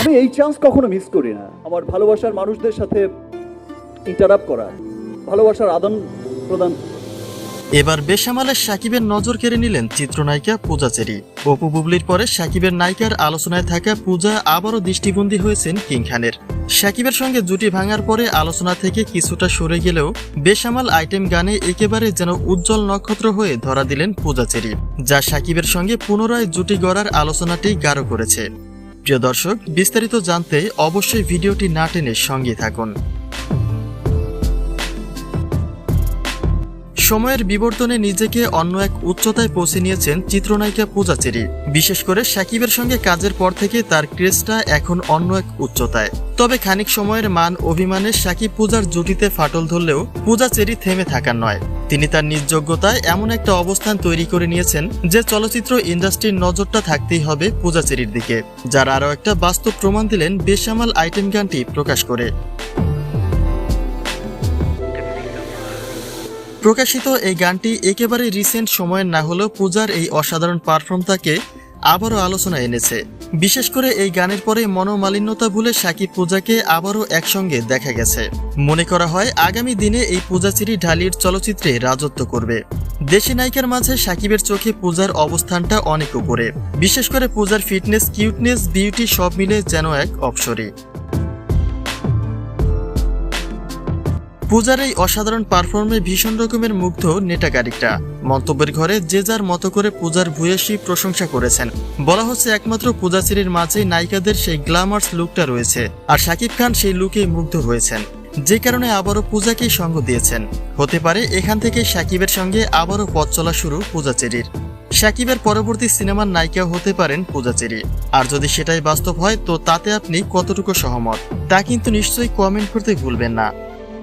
আমি এই চান্স কখনো মিস করি না। আমার ভালোবাসার মানুষদের সাথে ইন্টারাপ্ট করা ভালোবাসার আদান প্রদান। এবার বেসামালে সাকিবের নজর কেড়ে নিলেন চিত্রনায়িকা পূজা চেরি। অপু বুবলির পরে সাকিবের নায়িকার আলোচনায় থাকা পূজা আবারও দৃষ্টিবন্দী হয়েছেন কিং খানের। সাকিবের সঙ্গে জুটি ভাঙার পরে আলোচনা থেকে কিছুটা সরে গেলেও বেসামাল আইটেম গানে একেবারে যেন উজ্জ্বল নক্ষত্র হয়ে ধরা দিলেন পূজা চেরি যা সাকিবের সঙ্গে পুনরায় জুটি গড়ার আলোচনাটি গাঢ় করেছে। প্রিয় দর্শক বিস্তারিত জানতে অবশ্যই ভিডিওটি না টেনে সঙ্গে থাকুন। সময়ের বিবর্তনে নিজেকে অন্য এক উচ্চতায় পৌঁছে নিয়েছেন চিত্রনায়িকা পূজা চেরি। বিশেষ করে সাকিবের সঙ্গে কাজের পর থেকে তার ক্রেজটা এখন অন্য এক উচ্চতায়। তবে খানিক সময়ের মান অভিমানে সাকিব পূজার জুটিতে ফাটল ধরলেও পূজা চেরি থেমে থাকার নয়। তিনি তার নিজযোগ্যতায় এমন একটা অবস্থান তৈরি করে নিয়েছেন যে চলচ্চিত্র ইন্ডাস্ট্রির নজরটা থাকতেই হবে পূজা চেরির দিকে, যার আরও একটা বাস্তব প্রমাণ দিলেন বেসামাল আইটেম গানটি প্রকাশ করে। প্রকাশিত এই গানটি একেবারে রিসেন্ট সময়ের না হলেও পূজার এই অসাধারণ পারফর্ম তাকে আবারও আলোচনা এনেছে। বিশেষ করে এই গানের পরে মনোমালিন্যতা ভুলে সাকিব পূজাকে আবারও একসঙ্গে দেখা গেছে। মনে করা হয় আগামী দিনে এই পূজা পূজাচিরি ঢালির চলচ্চিত্রে রাজত্ব করবে। দেশি নায়িকার মাঝে সাকিবের চোখে পূজার অবস্থানটা অনেক উপরে। বিশেষ করে পূজার ফিটনেস কিউটনেস বিউটি সব মিলে যেন এক অপসরী পূজার এই অসাধারণ পারফর্মে ভীষণ রকমের মুগ্ধ নেটাকারিকরা মন্তব্যের ঘরে যে যার মতো করে পূজার ভূয়সী প্রশংসা করেছেন। বলা হচ্ছে একমাত্র পূজাচিরির মাঝেই নায়িকাদের সেই গ্ল্যামার্স লুকটা রয়েছে। আর শাকিব খান সেই লুকে মুগ্ধ হয়েছেন। যে কারণে আবারও পূজাকেই সঙ্গ দিয়েছেন। হতে পারে এখান থেকে শাকিবের সঙ্গে আবারও পথ চলা শুরু পূজা পূজাচেরির সাকিবের পরবর্তী সিনেমার নায়িকা হতে পারেন পূজাচেরি আর যদি সেটাই বাস্তব হয়, তো তাতে আপনি কতটুকু সহমত? তা কিন্তু নিশ্চয়ই কমেন্ট করতে ভুলবেন না।